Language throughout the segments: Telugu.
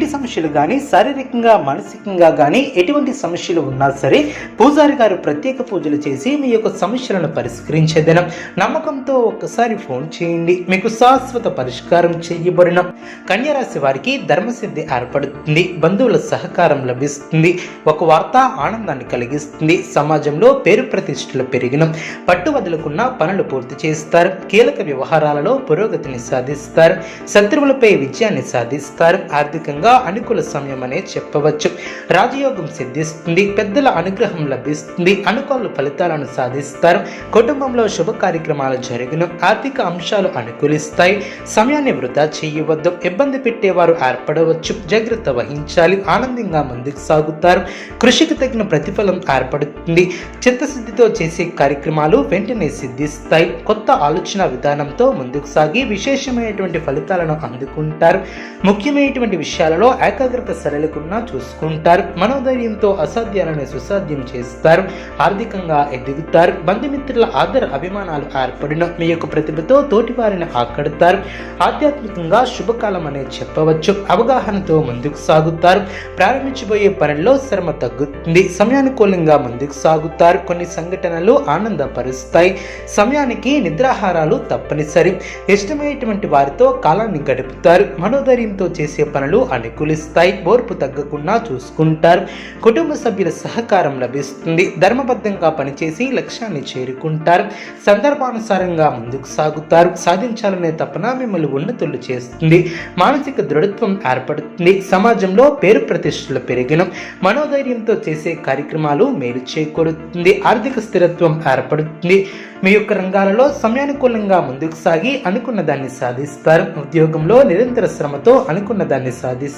ఇంటి సమస్యలు కానీ శారీరకంగా మానసికంగా కానీ ఎటువంటి సమస్యలు ఉన్నా సరే పూజారి గారు ప్రత్యేక పూజలు చేసి మీ యొక్క సమస్యలను పరిష్కరించేదనం. నమ్మకంతో ఒక్కసారి ఫోన్ చేయండి. మీకు శాశ్వత పరిష్కారం చేయబడిన కన్యరాశి వారికి ధర్మసిద్ధి ఏర్పడుతుంది. బంధువుల సహకారం లభిస్తుంది. ఒక వార్త ఆనందాన్ని కలిగిస్తుంది. సమాజంలో పేరు ప్రతిష్టలు పెరిగిన పట్టు వదులుకున్న పనులు పూర్తి చేస్తారు. కీలక వ్యవహారాలలో పురోగతిని సాధిస్తారు. శత్రువులపై విజయాన్ని సాధిస్తారు. ఆర్థికంగా అనుకూల సమయం అనే చెప్పవచ్చు. రాజయోగం సిద్ధిస్తుంది పెద్దల అనుగ్రహం లభిస్తుంది అనుకూల ఫలితాలను సాధిస్తారు. కుటుంబంలో శుభ కార్యక్రమాలు జరిగిన ఆర్థిక అంశాలు అనుకూలిస్తాయి. సమయాన్ని వృధా చేయవద్దు ఇబ్బంది పెట్టేవారు ఏర్పడవచ్చు జాగ్రత్త వహించాలి ఆనందంగా ముందుకు సాగుతారు. కృషికి తగిన ప్రతిఫలం ఏర్పడుతుంది. చిత్తశుద్ధితో చేసే కార్యక్రమాలు వెంటనే సిద్ధిస్తాయి. కొత్త ఆలోచన విధానంతో ముందుకు సాగి విశేషమైనటువంటి ఫలితాలను అందుకుంటారు. ముఖ్యమైనటువంటి విషయాలు విషయాలలో ఏకాగ్రత సరళకున్నా చూసుకుంటారు. మనోధైర్యంతో అసాధ్యాలను సుసాధ్యం చేస్తారు. ఆర్థికంగా ఎదుగుతారు. బంధుమిత్రుల ఆదర అభిమానాలు ఏర్పడిన మీ యొక్క ప్రతిభతో తోటి వారిని ఆకడతారు. ఆధ్యాత్మికంగా శుభకాలం అనే చెప్పవచ్చు. అవగాహనతో ముందుకు సాగుతారు. ప్రారంభించబోయే పనుల్లో శ్రమ తగ్గుతుంది. సమయానుకూలంగా ముందుకు సాగుతారు. కొన్ని సంఘటనలు ఆనందపరుస్తాయి. సమయానికి నిద్రాహారాలు తప్పనిసరి. ఇష్టమైనటువంటి వారితో కాలాన్ని గడుపుతారు. మనోధైర్యంతో చేసే పనులు అనుకూలిస్తాయి ఓర్పు తగ్గకుండా చూసుకుంటారు. కుటుంబ సభ్యుల సహకారం లభిస్తుంది. ధర్మబద్ధంగా పనిచేసి లక్ష్యాన్ని చేరుకుంటారు. సందర్భానుసారంగా ముందుకు సాగుతారు. సాధించాలనే తపన మిమ్మల్ని ఉన్నతులు చేస్తుంది. మానసిక దృఢత్వం ఏర్పడుతుంది. సమాజంలో పేరు ప్రతిష్టలు పెరిగిన మనోధైర్యంతో చేసే కార్యక్రమాలు మేలు చేకూరుతుంది. ఆర్థిక స్థిరత్వం ఏర్పడుతుంది. మీ యొక్క రంగాలలో సమయానుకూలంగా ముందుకు సాగి అనుకున్న దాన్ని సాధిస్తారు. ఉద్యోగంలో నిరంతర శ్రమతో అనుకున్న దాన్ని సాధిస్తారు.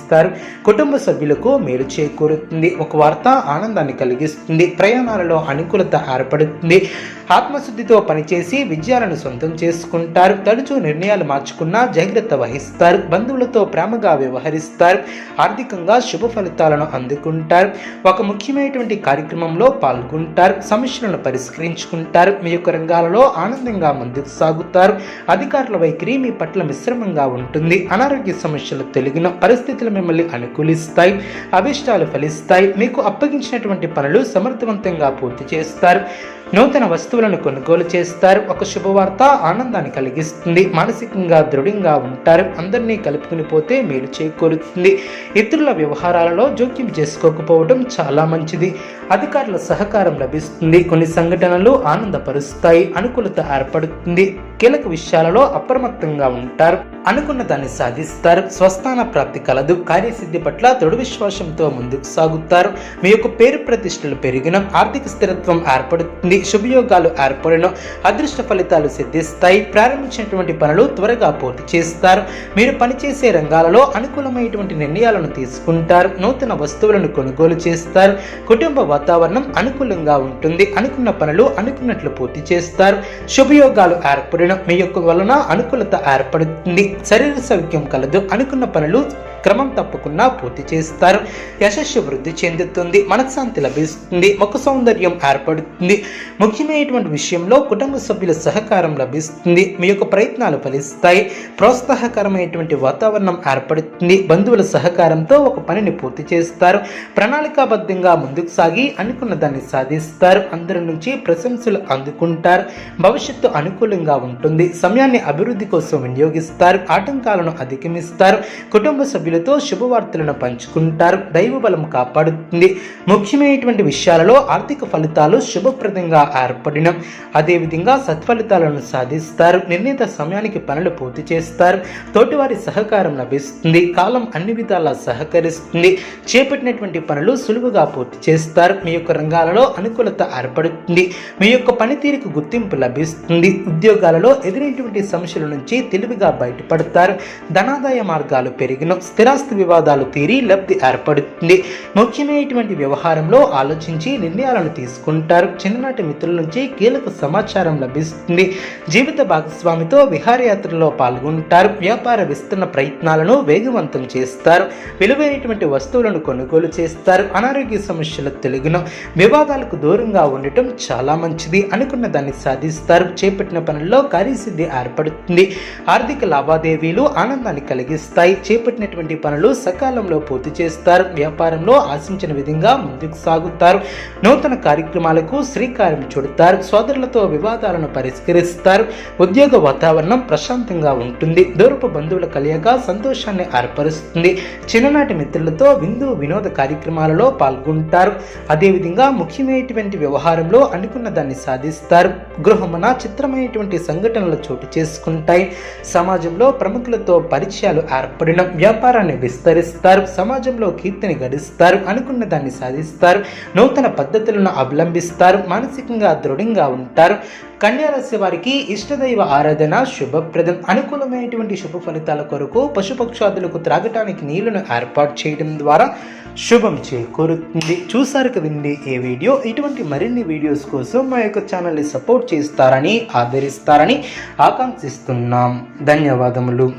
కుటుంబ సభ్యులకు మేలు చేకూరుతుంది. ఒక వార్త ఆనందాన్ని కలిగిస్తుంది. ప్రయాణాలలో అనుకూలత ఏర్పడుతుంది. ఆత్మశుద్ధితో పనిచేసి విజయాలను సొంతం చేసుకుంటారు. తరచూ నిర్ణయాలు మార్చుకున్నా జాగ్రత్త వహిస్తారు. బంధువులతో ప్రేమగా వ్యవహరిస్తారు. ఆర్థికంగా శుభ ఫలితాలను అందుకుంటారు. ఒక ముఖ్యమైనటువంటి కార్యక్రమంలో పాల్గొంటారు. సమస్యలను పరిష్కరించుకుంటారు. మీ యొక్క రంగాలలో ఆనందంగా ముందుకు సాగుతారు. అధికారుల వైఖరి మీ పట్ల మిశ్రమంగా ఉంటుంది. అనారోగ్య సమస్యలు తొలగిన పరిస్థితులు మిమ్మల్ని అనుకూలిస్తాయి. అభిష్టాలు ఫలిస్తాయి. మీకు అప్పగించినటువంటి పనులు సమర్థవంతంగా పూర్తి చేస్తారు. నూతన వస్తువులను కొనుగోలు చేస్తారు. ఒక శుభవార్త ఆనందాన్ని కలిగిస్తుంది. మానసికంగా దృఢంగా ఉంటారు. అందరినీ కలుపుకుని పోతే మేలు చేకూరుతుంది. ఇతరుల వ్యవహారాలలో జోక్యం చేసుకోకపోవడం చాలా మంచిది. అధికారుల సహకారం లభిస్తుంది. కొన్ని సంఘటనలు ఆనందపరుస్తాయి. అనుకూలత ఏర్పడుతుంది. కీలక విషయాలలో అప్రమత్తంగా ఉంటారు. అనుకున్న దాన్ని సాధిస్తారు. స్వస్థాన ప్రాప్తి కలదు. కార్యసిద్ధి పట్ల దృఢ విశ్వాసంతో ముందుకు సాగుతారు. మీ యొక్క పేరు ప్రతిష్టలు పెరిగిన ఆర్థిక స్థిరత్వం ఏర్పడుతుంది. శుభయోగాలు ఏర్పడిన అదృష్ట ఫలితాలు సిద్ధిస్తాయి. ప్రారంభించినటువంటి పనులు త్వరగా పూర్తి చేస్తారు. మీరు పనిచేసే రంగాలలో అనుకూలమైనటువంటి నిర్ణయాలను తీసుకుంటారు. నూతన వస్తువులను కొనుగోలు చేస్తారు. కుటుంబ వాతావరణం అనుకూలంగా ఉంటుంది. అనుకున్న పనులు అనుకున్నట్లు పూర్తి చేస్తారు. శుభయోగాలు ఏర్పడిన మీ యొక్క వలన అనుకూలత ఏర్పడుతుంది. శరీర సౌఖ్యం కలదు. అనుకున్న పనులు క్రమం తప్పకుండా పూర్తి చేస్తారు. యశస్సు వృద్ధి చెందుతుంది మనశ్శాంతి లభిస్తుంది ముఖ సౌందర్యం ఏర్పడుతుంది. ముఖ్యమైనటువంటి విషయంలో కుటుంబ సభ్యుల సహకారం లభిస్తుంది మీ యొక్క ప్రయత్నాలు ఫలిస్తాయి. ప్రోత్సాహకరమైనటువంటి వాతావరణం ఏర్పడుతుంది బంధువుల సహకారంతో ఒక పనిని పూర్తి చేస్తారు. ప్రణాళికాబద్ధంగా ముందుకు సాగి అనుకున్న దాన్ని సాధిస్తారు. అందరి నుంచి ప్రశంసలు అందుకుంటారు. భవిష్యత్తు అనుకూలంగా ఉంటుంది. సమయాన్ని అభివృద్ధి కోసం వినియోగిస్తారు. ఆటంకాలను అధిగమిస్తారు. కుటుంబ సభ్యులు సభ్యులతో శుభవార్తలను పంచుకుంటారు. దైవ బలం కాపాడుతుంది. ముఖ్యమైనటువంటి విషయాలలో ఆర్థిక ఫలితాలు శుభప్రదంగా ఏర్పడిన అదేవిధంగా సత్ఫలితాలను సాధిస్తారు. నిర్ణీత సమయానికి పనులు పూర్తి చేస్తారు. తోటివారి సహకారం లభిస్తుంది. కాలం అన్ని విధాలా సహకరిస్తుంది. చేపట్టినటువంటి పనులు సులువుగా పూర్తి చేస్తారు. మీ యొక్క రంగాలలో అనుకూలత ఏర్పడుతుంది. మీ యొక్క పనితీరుకు గుర్తింపు లభిస్తుంది. ఉద్యోగాలలో ఎదురైనటువంటి సమస్యల నుంచి తెలివిగా బయటపడతారు. ధనాదాయ మార్గాలు పెరిగిన స్థిర స్థిరాస్తి వివాదాలు తీరి లబ్ధి ఏర్పడుతుంది. ముఖ్యమైనటువంటి వ్యవహారంలో ఆలోచించి నిర్ణయాలను తీసుకుంటారు. చిన్ననాటి మిత్రుల నుంచి కీలక సమాచారం లభిస్తుంది. జీవిత భాగస్వామితో విహారయాత్రలో పాల్గొంటారు. వ్యాపార విస్తరణ ప్రయత్నాలను వేగవంతం చేస్తారు. విలువైనటువంటి వస్తువులను కొనుగోలు చేస్తారు. అనారోగ్య సమస్యల తెలుగును వివాదాలకు దూరంగా ఉండటం చాలా మంచిది అనుకున్న దాన్ని సాధిస్తారు. చేపట్టిన పనుల్లో కార్యసిద్ధి ఏర్పడుతుంది. ఆర్థిక లావాదేవీలు ఆనందాన్ని కలిగిస్తాయి. చేపట్టినటువంటి పనులు సకాలంలో పూర్తి చేస్తారు. వ్యాపారంలో ఆశించిన విధంగా ముందుకు సాగుతారు. నూతన కార్యక్రమాలకు శ్రీకారం చుడతారు. సోదరులతో వివాదాలను పరిష్కరిస్తారు. ఉద్యోగ వాతావరణం ప్రశాంతంగా ఉంటుంది. దూరపు బంధువుల కలియక సంతోషాన్ని ఏర్పరుస్తుంది. చిన్ననాటి మిత్రులతో విందు వినోద కార్యక్రమాలలో పాల్గొంటారు. అదేవిధంగా ముఖ్యమైనటువంటి వ్యవహారంలో అనుకున్న దాన్ని సాధిస్తారు. గృహమున చిత్రమైనటువంటి సంఘటనలు చోటు చేసుకుంటాయి. సమాజంలో ప్రముఖులతో పరిచయాలు ఏర్పడిన వ్యాపారాన్ని విస్తరిస్తారు సమాజంలో కీర్తిని గడిస్తారు అనుకున్న దాన్ని సాధిస్తారు నూతన పద్ధతులను అవలంబిస్తారు మానసికంగా దృఢంగా ఉంటారు. కన్యారాశి వారికి ఇష్టదైవ ఆరాధన శుభప్రదం. అనుకూలమైనటువంటి శుభ ఫలితాల కొరకు పశుపక్షాదులకు త్రాగటానికి నీళ్ళను ఏర్పాటు చేయడం ద్వారా శుభం చేకూరుతుంది. చూసారు కదండి ఈ వీడియో. ఇటువంటి మరిన్ని వీడియోస్ కోసం మా యొక్క ఛానల్ని సపోర్ట్ చేస్తారని ఆదరిస్తారని ఆకాంక్షిస్తున్నాం. ధన్యవాదములు.